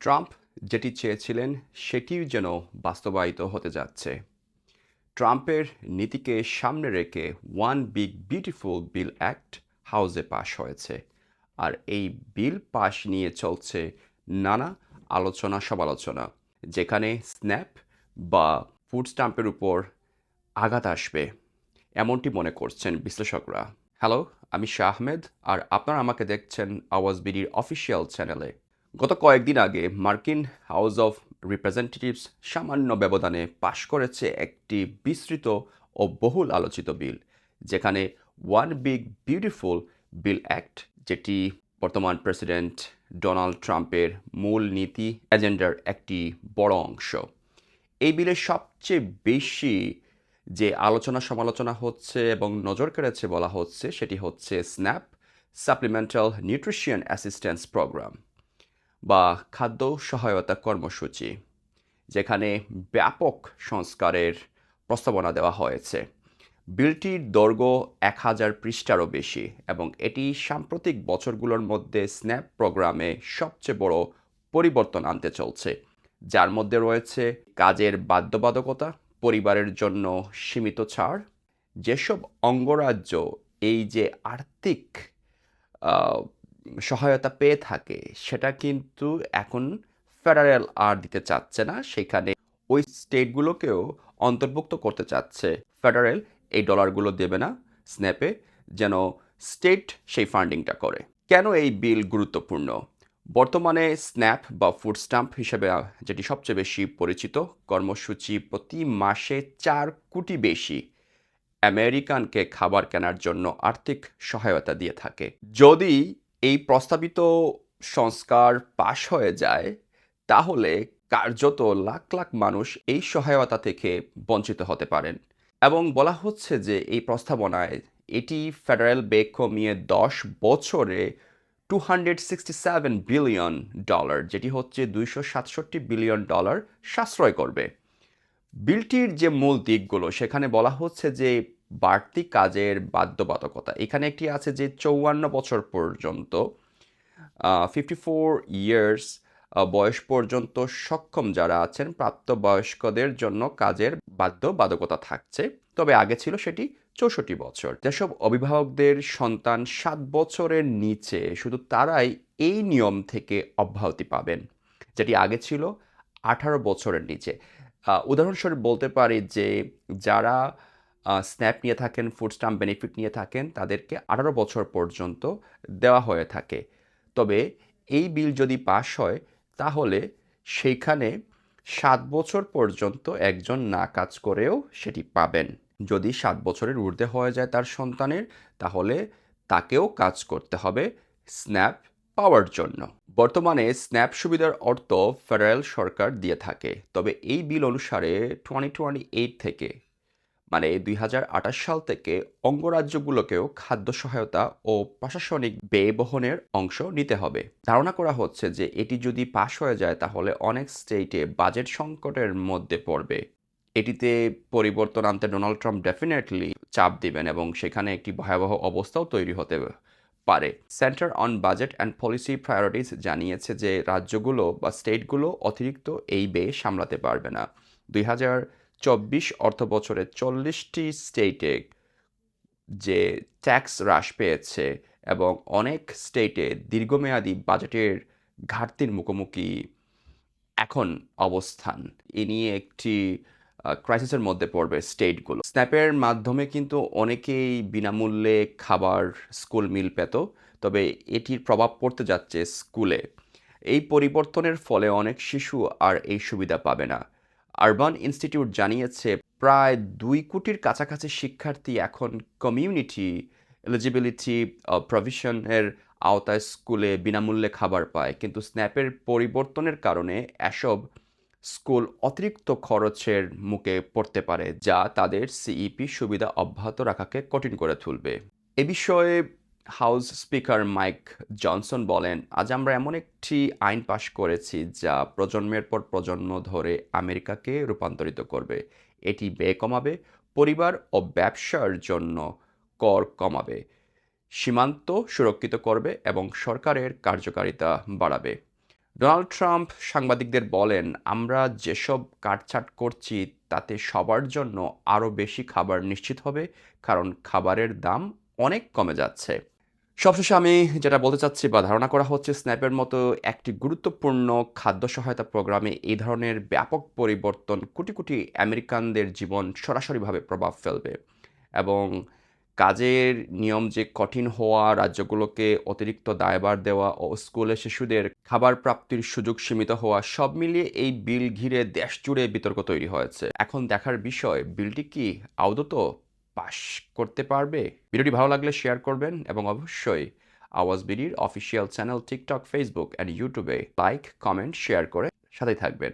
Trump যেটি চেয়েছিলেন সেটিও যেন বাস্তবায়িত হতে যাচ্ছে। ট্রাম্পের নীতিকে সামনে রেখে one big beautiful bill act হাউসে পাশ হয়েছে। আর এই বিল পাশ নিয়ে চলছে নানা আলোচনা সমালোচনা, যেখানে স্ন্যাপ বা ফুড স্টাম্পের উপর আঘাত আসবে, এমনটি মনে করছেন বিশ্লেষকরা। হ্যালো, আমি শাহ আহমেদ, আর আপনারা আমাকে দেখছেন আওয়াজ বিডির অফিসিয়াল চ্যানেলে। গত কয়েকদিন আগে মার্কিন হাউস অফ রিপ্রেজেন্টেটিভস সামান্য ব্যবধানে পাশ করেছে একটি বিস্তৃত ও বহুল আলোচিত বিল, যেখানে one big beautiful bill act যেটি বর্তমান প্রেসিডেন্ট ডোনাল্ড ট্রাম্পের মূল নীতি, এজেন্ডার একটি বড় অংশ। এই বিলের সবচেয়ে বেশি যে আলোচনা সমালোচনা হচ্ছে এবং নজর কেড়েছে বলা হচ্ছে, সেটি হচ্ছে SNAP supplemental nutrition assistance program বা খাদ্য সহায়তা কর্মসূচি, যেখানে ব্যাপক সংস্কারের প্রস্তাবনা দেওয়া হয়েছে। বিলটির দৈর্ঘ্য এক হাজার পৃষ্ঠারও বেশি এবং এটি সাম্প্রতিক বছরগুলোর মধ্যে স্ন্যাপ প্রোগ্রামে সবচেয়ে বড় পরিবর্তন আনতে চলছে, যার মধ্যে রয়েছে কাজের বাধ্যবাধকতা, পরিবারের জন্য সীমিত ছাড়, যেসব অঙ্গরাজ্য এই যে আর্থিক সহায়তা পেয়ে থাকে, সেটা কিন্তু এখন ফেডারেল আর দিতে চাচ্ছে না। সেখানে ওই স্টেটগুলোকেও অন্তর্ভুক্ত করতে চাচ্ছে। ফেডারেল এই ডলারগুলো দেবে না স্ন্যাপে, যেন স্টেট সেই ফান্ডিংটা করে। কেন এই বিল গুরুত্বপূর্ণ? বর্তমানে স্ন্যাপ বা ফুড স্টাম্প হিসেবে, যেটি সবচেয়ে বেশি পরিচিত, কর্মসূচি প্রতি মাসে চার কোটি বেশি আমেরিকানকে খাবার কেনার জন্য আর্থিক সহায়তা দিয়ে থাকে। যদি এই প্রস্তাবিত সংস্কার পাশ হয়ে যায়, তাহলে কার্যত লাখ লাখ মানুষ এই সহায়তা থেকে বঞ্চিত হতে পারেন। এবং বলা হচ্ছে যে এই প্রস্তাবনায় এটি ফেডারেল ব্যয় কমিয়ে দশ বছরে two hundred sixty seven billion dollar যেটি হচ্ছে দুইশো সাতষট্টি বিলিয়ন ডলার সাশ্রয় করবে। বিলটির যে মূল দিকগুলো, সেখানে বলা হচ্ছে যে বাড়তি কাজের বাধ্যবাধকতা। এখানে একটি আছে যে চৌয়ান্ন বছর পর্যন্ত ফিফটি ফোর ইয়ার্স বয়স পর্যন্ত সক্ষম যারা আছেন প্রাপ্তবয়স্কদের জন্য কাজের বাধ্যবাধকতা থাকছে। তবে আগে ছিল সেটি চৌষট্টি বছর। যেসব অভিভাবকদের সন্তান সাত বছরের নিচে, শুধু তারাই এই নিয়ম থেকে অব্যাহতি পাবেন, যেটি আগে ছিল আঠারো বছরের নিচে। উদাহরণস্বরূপ বলতে পারি যে যারা স্ন্যাপ নিয়ে থাকেন ফুড স্টাম্প বেনিফিট নিয়ে থাকেন, তাদেরকে আঠারো বছর পর্যন্ত দেওয়া হয়ে থাকে। তবে এই বিল যদি পাশ হয়, তাহলে সেইখানে সাত বছর পর্যন্ত একজন না কাজ করেও সেটি পাবেন। যদি সাত বছরের ঊর্ধ্বে হয়ে যায় তার সন্তানের, তাহলে তাকেও কাজ করতে হবে স্ন্যাপ পাওয়ার জন্য। বর্তমানে স্ন্যাপ সুবিধার অর্থ ফেডারেল সরকার দিয়ে থাকে। তবে এই বিল অনুসারে টোয়েন্টি টোয়েন্টি এইট থেকে মানে দুই হাজার আঠাশ সাল থেকে অঙ্গরাজ্যগুলোকেও খাদ্য সহায়তা ও প্রশাসনিক ব্যয় বহনের অংশ নিতে হবে। ধারণা করা হচ্ছে যে এটি যদি পাশ হয়ে যায় তাহলে অনেক স্টেটে বাজেট সংকটের মধ্যে পড়বে। এটিতে পরিবর্তন আনতে ডোনাল্ড ট্রাম্প ডেফিনেটলি চাপ দিবেন এবং সেখানে একটি ভয়াবহ অবস্থাও তৈরি হতে পারে। Centre on budget and policy priorities জানিয়েছে যে রাজ্যগুলো বা স্টেটগুলো অতিরিক্ত এই ব্যয় সামলাতে পারবে না। দুই হাজার চব্বিশ অর্থ বছরে চল্লিশটি স্টেটে যে ট্যাক্স হ্রাস পেয়েছে এবং অনেক স্টেটে দীর্ঘমেয়াদী বাজেটের ঘাটতির মুখোমুখি এখন অবস্থান। এ নিয়ে একটি ক্রাইসিসের মধ্যে পড়বে স্টেটগুলো। স্ন্যাপের মাধ্যমে কিন্তু অনেকেই বিনামূল্যে খাবার স্কুল মিল পেত, তবে এটির প্রভাব পড়তে যাচ্ছে স্কুলে এই পরিবর্তনের ফলে অনেক শিশু আর এই সুবিধা পাবে না। আরবান ইনস্টিটিউট জানিয়েছে, প্রায় দুই কোটির কাছাকাছি শিক্ষার্থী এখন কমিউনিটি এলিজিবিলিটি প্রভিশনের আওতায় স্কুলে বিনামূল্যে খাবার পায়। কিন্তু স্ন্যাপের পরিবর্তনের কারণে এসব স্কুল অতিরিক্ত খরচের মুখে পড়তে পারে, যা তাদের সিইপি সুবিধা অব্যাহত রাখাকে কঠিন করে তুলবে। এ বিষয়ে হাউস স্পিকার মাইক জনসন বলেন, আজ আমরা এমন একটি আইন পাশ করেছি যা প্রজন্মের পর প্রজন্ম ধরে আমেরিকাকে রূপান্তরিত করবে। এটি ব্যয় কমাবে, পরিবার ও ব্যবসার জন্য কর কমাবে, সীমান্ত সুরক্ষিত করবে এবং সরকারের কার্যকারিতা বাড়াবে। ডোনাল্ড ট্রাম্প সাংবাদিকদের বলেন, আমরা যেসব কাটছাট করছি, তাতে সবার জন্য আরও বেশি খাবার নিশ্চিত হবে, কারণ খাবারের দাম অনেক কমে যাচ্ছে। সবশেষে আমি যেটা বলতে চাচ্ছি বা ধারণা করা হচ্ছে স্ন্যাপের মতো একটি গুরুত্বপূর্ণ খাদ্য সহায়তা প্রোগ্রামে এই ধরনের ব্যাপক পরিবর্তন কোটি কোটি আমেরিকানদের জীবন সরাসরিভাবে প্রভাব ফেলবে এবং কাজের নিয়ম যে কঠিন হওয়া, রাজ্যগুলোকে অতিরিক্ত দায়বার দেওয়া ও স্কুলে শিশুদের খাবার প্রাপ্তির সুযোগ সীমিত হওয়া, সব মিলিয়ে এই বিল ঘিরে দেশ জুড়ে বিতর্ক তৈরি হয়েছে। এখন দেখার বিষয়, বিলটি কি আদত পাশ করতে পারবে। ভিডিওটি ভালো লাগলে শেয়ার করবেন এবং অবশ্যই আওয়াজ বিডির official channel TikTok, Facebook and ইউটিউবে লাইক, কমেন্ট, শেয়ার করে সাথে থাকবেন।